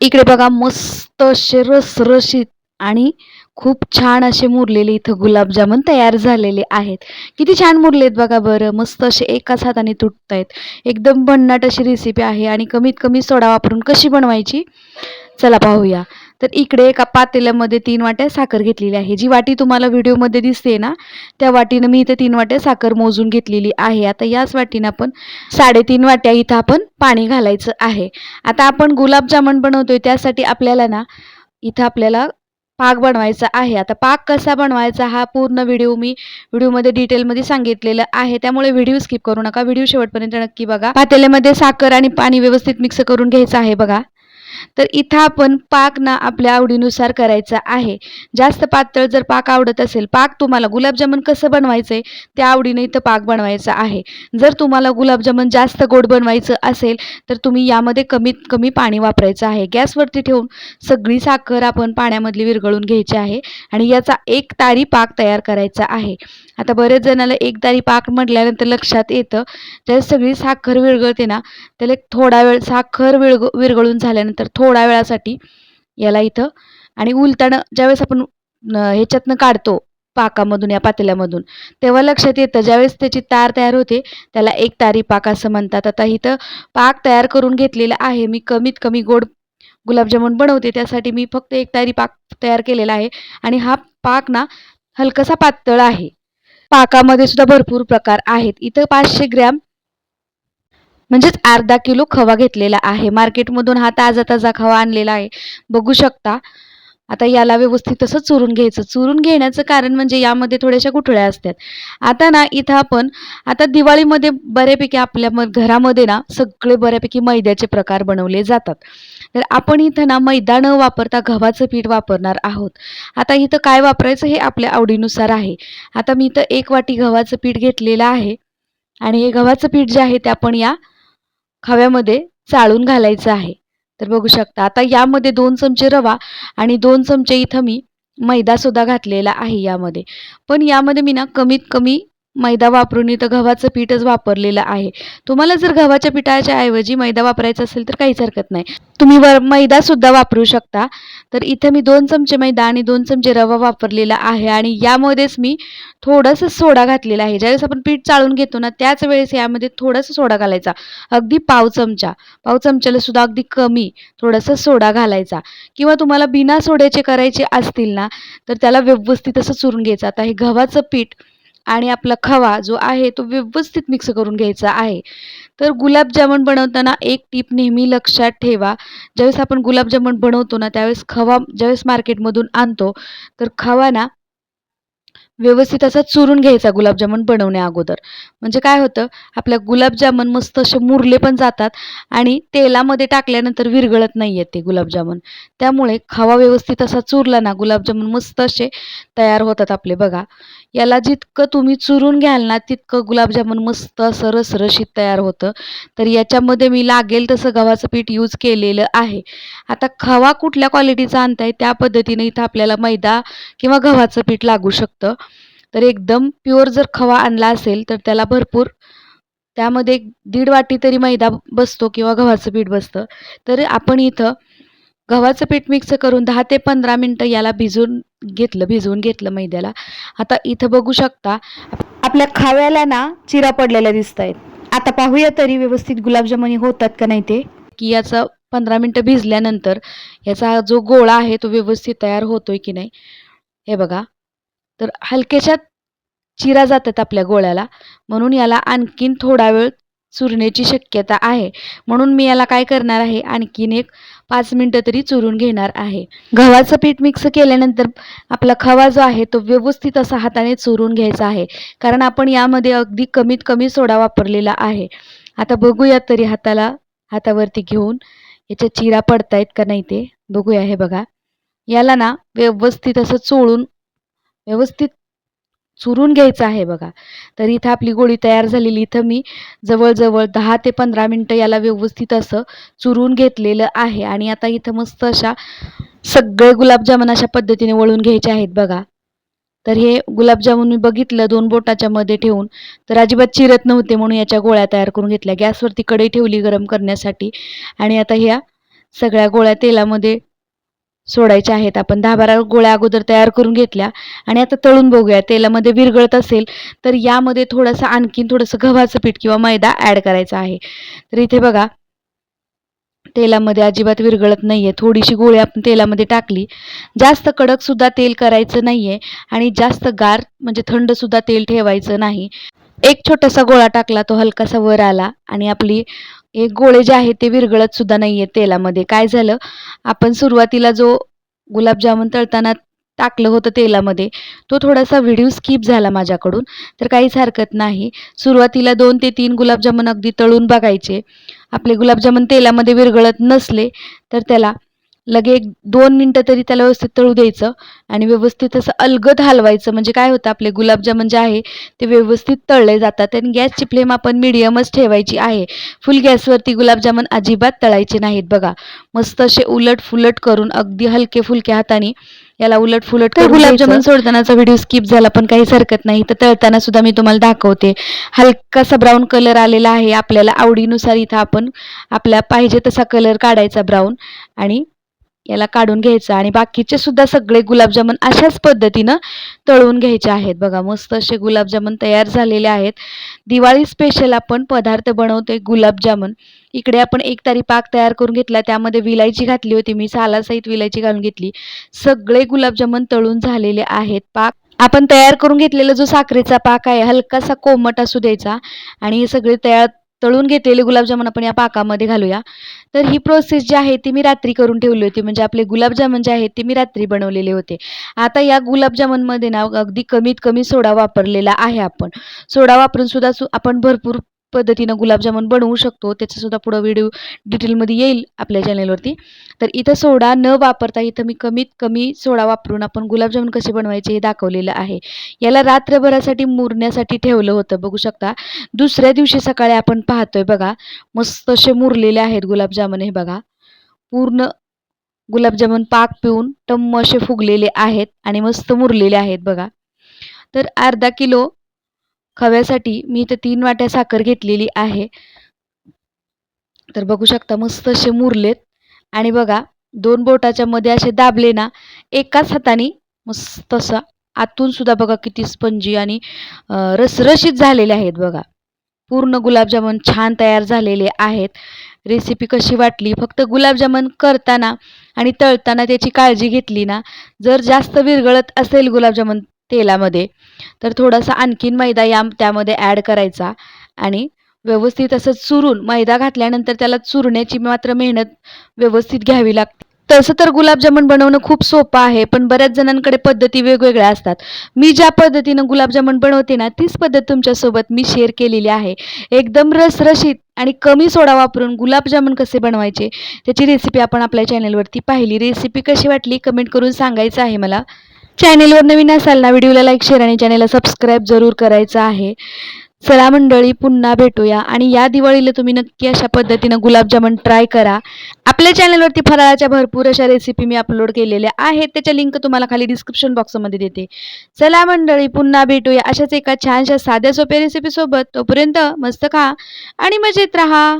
इकडे बघा मस्त असे रसरशीत आणि खूप छान असे मुरलेले इथं गुलाबजामुन तयार झालेले आहेत. किती छान मुरलेत बघा बरं मस्त असे एकाच हाताने तुटत आहेत एकदम भन्नाट अशी रेसिपी आहे आणि कमीत कमी सोडा वापरून कशी बनवायची? चला पाहूया. तर इकडे एका पातेल्यामध्ये तीन वाट्या साखर घेतलेली आहे. जी वाटी तुम्हाला व्हिडिओमध्ये दिसते ना त्या वाटीनं मी इथे तीन वाट्या साखर मोजून घेतलेली आहे. आता याच वाटीनं आपण साडेतीन वाट्या इथं आपण पाणी घालायचं आहे. आता आपण गुलाबजामुन बनवतोय त्यासाठी आपल्याला ना इथं आपल्याला पाक बनवायचा आहे. आता पाक कसा बनवायचा हा पूर्ण व्हिडिओ मी व्हिडिओमध्ये डिटेलमध्ये सांगितलेलं आहे. त्यामुळे व्हिडिओ स्किप करू नका. व्हिडिओ शेवटपर्यंत नक्की बघा. पातेल्यामध्ये साखर आणि पाणी व्यवस्थित मिक्स करून घ्यायचं आहे बघा. तर इथं आपण पाक ना आपल्या आवडीनुसार करायचा आहे. जास्त पातळ जर पाक आवडत असेल पाक तुम्हाला गुलाबजामुन कसं बनवायचं आहे त्या आवडीने इथं पाक बनवायचा आहे. जर तुम्हाला गुलाबजामुन जास्त गोड बनवायचं असेल तर तुम्ही यामध्ये कमीत कमी पाणी वापरायचं आहे. गॅसवरती ठेवून सगळी साखर आपण पाण्यामधली विरघळून घ्यायची आहे आणि याचा एक तारी पाक तयार करायचा आहे. आता बरेच जणाला एक तारी पाक म्हटल्यानंतर लक्षात येतं त्यात सगळी साखर विरघळते ना त्याला एक थोडा वेळ साखर विरघ विरघळून झाल्यानंतर थोड्या वेळासाठी याला इथं. आणि उलताना ज्यावेळेस आपण ह्याच्यातनं काढतो पाकामधून या पातेल्यामधून तेव्हा लक्षात येतं ज्यावेळेस त्याची तार तयार होते त्याला एक तारी पाक असं म्हणतात. आता इथं पाक तयार करून घेतलेला आहे. मी कमीत कमी गोड गुलाबजामुन बनवते त्यासाठी मी फक्त एक तारी पाक तयार केलेला आहे. आणि हा पाक ना हलकासा पातळ आहे. पाकामध्ये सुद्धा भरपूर प्रकार आहेत. इथं पाचशे ग्रॅम म्हणजेच अर्धा किलो खवा घेतलेला आहे. मार्केटमधून हा ताजा ताजा खवा आणलेला आहे. बघू शकता. आता याला व्यवस्थित असं चुरून घ्यायचं. चुरून घेण्याचं कारण म्हणजे यामध्ये थोड्याशा गुठळ्या असतात. आता ना इथं आपण आता दिवाळीमध्ये बऱ्यापैकी आपल्या म घरामध्ये ना सगळे बऱ्यापैकी मैद्याचे प्रकार बनवले जातात. तर आपण इथं ना मैदा न वापरता गव्हाचं पीठ वापरणार आहोत. आता इथं काय वापरायचं हे आपल्या आवडीनुसार आहे. आता मी इथं एक वाटी गव्हाचं पीठ घेतलेलं आहे. आणि हे गव्हाचं पीठ जे आहे ते आपण या खव्यामध्ये चाळून घालायचं आहे. तर बघू शकता आता यामध्ये दोन चमचे रवा आणि दोन चमचे इथं मी मैदासुद्धा घातलेला आहे यामध्ये. पण यामध्ये मी ना कमीत कमी मैदा वापरून इथं गव्हाचं पीठच वापरलेलं आहे. तुम्हाला जर गव्हाच्या पिठाच्या ऐवजी मैदा वापरायचा असेल तर काहीच हरकत नाही. तुम्ही वर मैदासुद्धा वापरू शकता. तर इथं मी दोन चमचे मैदा आणि दोन चमचे रवा वापरलेला आहे आणि यामध्येच मी थोडंसं सोडा घातलेला आहे. ज्यावेळेस आपण पीठ चाळून घेतो ना त्याच वेळेस यामध्ये थोडासा सोडा घालायचा. अगदी पाव चमचा. पाव चमच्याला सुद्धा अगदी कमी थोडासा सोडा घालायचा. किंवा तुम्हाला बिना सोड्याचे करायचे असतील ना तर त्याला व्यवस्थित असं चुरून घ्यायचं. आता हे गव्हाचं पीठ आणि आपला खवा जो आहे तो व्यवस्थित मिक्स करून घ्यायचा आहे. तर गुलाबजामुन बनवताना एक टीप नेहमी लक्षात ठेवा. ज्यावेळेस आपण गुलाबजामुन बनवतो ना त्यावेळेस खवा ज्यावेळेस मार्केटमधून आणतो तर खवा ना व्यवस्थित असा चुरून घ्यायचा गुलाबजामुन बनवण्या अगोदर. म्हणजे काय होतं आपल्या गुलाबजामुन मस्त असे मुरले पण जातात आणि तेलामध्ये टाकल्यानंतर विरघळत नाही आहेत ते गुलाबजामुन. त्यामुळे खवा व्यवस्थित असा चुरला ना गुलाबजामुन मस्त असे तयार होतात आपले बघा. याला जितकं तुम्ही चुरून घ्याल ना तितकं गुलाबजामुन मस्त असं रसरशीत तयार होतं. तर याच्यामध्ये मी लागेल तसं गव्हाचं पीठ यूज केलेलं आहे. आता खवा कुठल्या क्वालिटीचा आणताय त्या पद्धतीने इथं आपल्याला मैदा किंवा गव्हाचं पीठ लागू शकतं. तर एकदम प्युअर जर खवा आणला असेल तर त्याला भरपूर त्यामध्ये एक दीड वाटी तरी मैदा बसतो किंवा गव्हाचं पीठ बसतं. तर आपण इथं गव्हाचं पीठ मिक्स करून दहा ते पंधरा मिनटं याला भिजवून घेतलं भिजवून घेतलं मैद्याला. आता इथं बघू शकता आपल्या खाव्याला ना चिरा पडलेल्या दिसत आहेत आता पाहूया तरी व्यवस्थित गुलाबजामुनी होतात का नाही ते. की याचं पंधरा मिनटं भिजल्यानंतर याचा जो गोळा आहे तो व्यवस्थित तयार होतोय की नाही. हे बघा. तर हलक्याशा चिरा जातात आपल्या गोळ्याला. म्हणून याला आणखीन थोडा वेळ चुरण्याची शक्यता आहे. म्हणून मी याला काय करणार आहे? आणखीन एक पाच मिनटं तरी चुरून घेणार आहे. गव्हाचं पीठ मिक्स केल्यानंतर आपला खवा जो आहे तो व्यवस्थित असा हाताने चुरून घ्यायचा आहे. कारण आपण यामध्ये अगदी कमीत कमी सोडा वापरलेला आहे. आता बघूया तरी हाताला हातावरती घेऊन याच्या चिरा पडतायत का नाही ते. बघूया हे बघा. याला ना व्यवस्थित असं चोळून व्यवस्थित चुरून घ्यायचं आहे बघा. तर इथं आपली गोळी तयार झालेली इथं मी जवळजवळ दहा ते पंधरा मिनटं याला व्यवस्थित असं चुरून घेतलेलं आहे. आणि आता इथं मस्त अशा सगळे गुलाबजामुन अशा पद्धतीने वळून घ्यायचे आहेत बघा. तर हे गुलाबजामुन मी बघितलं दोन बोटाच्या मध्ये ठेवून. तर अजिबात चिरत नव्हते म्हणून याच्या गोळ्या तयार करून घेतल्या. गॅसवरती कढई ठेवली गरम करण्यासाठी. आणि आता ह्या सगळ्या गोळ्या तेलामध्ये सोडायच्या आहेत. आपण दहा बारा गोळ्या अगोदर तयार करून घेतल्या आणि आता तळून बघूया. तेलामध्ये विरघळत असेल तर यामध्ये थोडंसं आणखीन थोडंसं गव्हाचं पीठ किंवा मैदा ॲड करायचा आहे. तर इथे बघा तेलामध्ये अजिबात विरघळत नाही आहे थोडीशी गोळी आपण तेलामध्ये टाकली. जास्त कडकसुद्धा तेल करायचं नाही आहे आणि जास्त गार म्हणजे थंडसुद्धा तेल ठेवायचं नाही. एक छोटासा गोळा टाकला तो हलकासा वर आला आणि आपली एक गोळे जे आहेत ते विरघळत सुद्धा नाही आहेत तेलामध्ये. काय झालं? आपण सुरुवातीला जो गुलाबजामुन तळताना टाकलं होतं तेलामध्ये तो थोडासा व्हिडिओ स्किप झाला माझ्याकडून. तर काहीच हरकत नाही. सुरुवातीला दोन ते तीन गुलाबजामुन अगदी तळून बघायचे. आपले गुलाबजामुन तेलामध्ये विरघळत नसले तर त्याला लगे एक दोन मिनटं तरी त्याला व्यवस्थित तळू द्यायचं आणि व्यवस्थित असं अलगद हलवायचं. म्हणजे काय होतं आपले गुलाबजामुन जे आहे ते व्यवस्थित तळले जातात आणि गॅसची फ्लेम आपण मिडियमच ठेवायची आहे. फुल गॅसवरती गुलाबजामुन अजिबात तळायचे नाहीत बघा. मस्त असे उलट फुलट करून अगदी हलके फुलके हाताने याला उलट फुलट तर गुलाबजामुन सोडतानाचा व्हिडिओ स्किप झाला पण काहीच हरकत नाही. तर तळताना सुद्धा मी तुम्हाला दाखवते. हलकासा ब्राऊन कलर आलेला आहे आपल्याला आवडीनुसार इथं आपण आपल्या पाहिजे तसा कलर काढायचा ब्राऊन आणि याला काढून घ्यायचं आणि बाकीचे सुद्धा सगळे गुलाबजामुन अशाच पद्धतीनं तळून घ्यायचे आहेत. बघा मस्त असे गुलाबजामुन तयार झालेले आहेत. दिवाळी स्पेशल आपण पदार्थ बनवतोय गुलाबजामुन. इकडे आपण एक तारी पाक तयार करून घेतला. त्यामध्ये विलायची घातली होती. मी सालासहित विलायची घालून घेतली. सगळे गुलाबजामुन तळून झालेले आहेत पाक. आपण तयार करून घेतलेला जो साखरेचा पाक आहे हलकासा कोमट असू द्यायचा. आणि हे सगळे तयार तळून घेतलेले गुलाबजामुन आपण या पाकामध्ये घालूया. तर ही प्रोसेस जी आहे ती मी रात्री करून ठेवली होती. म्हणजे आपले गुलाबजामुन जे आहेत ते मी रात्री बनवलेले होते. आता या गुलाबजामुनमध्ये ना अगदी कमीत कमी सोडा वापरलेला आहे आपण. सोडा वापरून सुद्धा सु आपण भरपूर पद्धतीनं गुलाबजामुन बनवू शकतो. त्याचासुद्धा पुढं व्हिडिओ डिटेलमध्ये येईल आपल्या चॅनेलवरती तर इथं सोडा न वापरता इथं मी कमीत कमी सोडा वापरून आपण गुलाबजामुन कसे बनवायचे हे दाखवलेलं आहे. याला रात्रभरासाठी मुरण्यासाठी ठेवलं होतं बघू शकता. दुसऱ्या दिवशी सकाळी आपण पाहतोय बघा मस्त असे मुरलेले आहेत गुलाबजामुन हे बघा. पूर्ण गुलाबजामुन पाक पिऊन टम्म असे फुगलेले आहेत आणि मस्त मुरलेले आहेत बघा. तर अर्धा किलो खव्यासाठी मी इथं तीन वाट्या साखर घेतलेली आहे. तर बघू शकता मस्त असे मुरलेत. आणि बघा दोन बोटाच्या मध्ये असे दाबले ना एकाच हाताने मस्त असा आतून सुद्धा बघा किती स्पंजी आणि रसरशीत झालेले आहेत बघा. पूर्ण गुलाबजामुन छान तयार झालेले आहेत. रेसिपी कशी वाटली? फक्त गुलाबजामुन करताना आणि तळताना त्याची काळजी घेतली ना जर जास्त विरघळत असेल गुलाबजामुन तेलामध्ये. तर थोडासा आणखीन मैदा या त्यामध्ये ॲड करायचा आणि व्यवस्थित असं चुरून मैदा घातल्यानंतर त्याला चुरण्याची मात्र मेहनत व्यवस्थित घ्यावी लागते. तसं तर गुलाबजामुन बनवणं खूप सोपं आहे पण बऱ्याच जणांकडे पद्धती वेगवेगळ्या असतात. मी ज्या पद्धतीनं गुलाबजामुन बनवते ना तीच पद्धत तुमच्यासोबत मी शेअर केलेली आहे. एकदम रसरशीत आणि कमी सोडा वापरून गुलाबजामुन कसे बनवायचे त्याची रेसिपी आपण आपल्या चॅनलवरती पाहिली. रेसिपी कशी वाटली कमेंट करून सांगायचं आहे मला. चॅनेलवर नवीन असाल ना व्हिडिओला लाईक शेअर आणि चॅनेलला सबस्क्राईब जरूर करायचं आहे. चला मंडळी पुन्हा भेटूया. आणि या दिवाळीला तुम्ही नक्की अशा पद्धतीनं गुलाबजामुन ट्राय करा. आपल्या चॅनलवरती फराळाच्या भरपूर अशा रेसिपी मी अपलोड केलेल्या आहेत. त्याच्या लिंक तुम्हाला खाली डिस्क्रिप्शन बॉक्समध्ये देते. चला मंडळी पुन्हा भेटूया. अशाच एका छानशा साध्या सोप्या रेसिपीसोबत तोपर्यंत मस्त खा आणि मजेत राहा.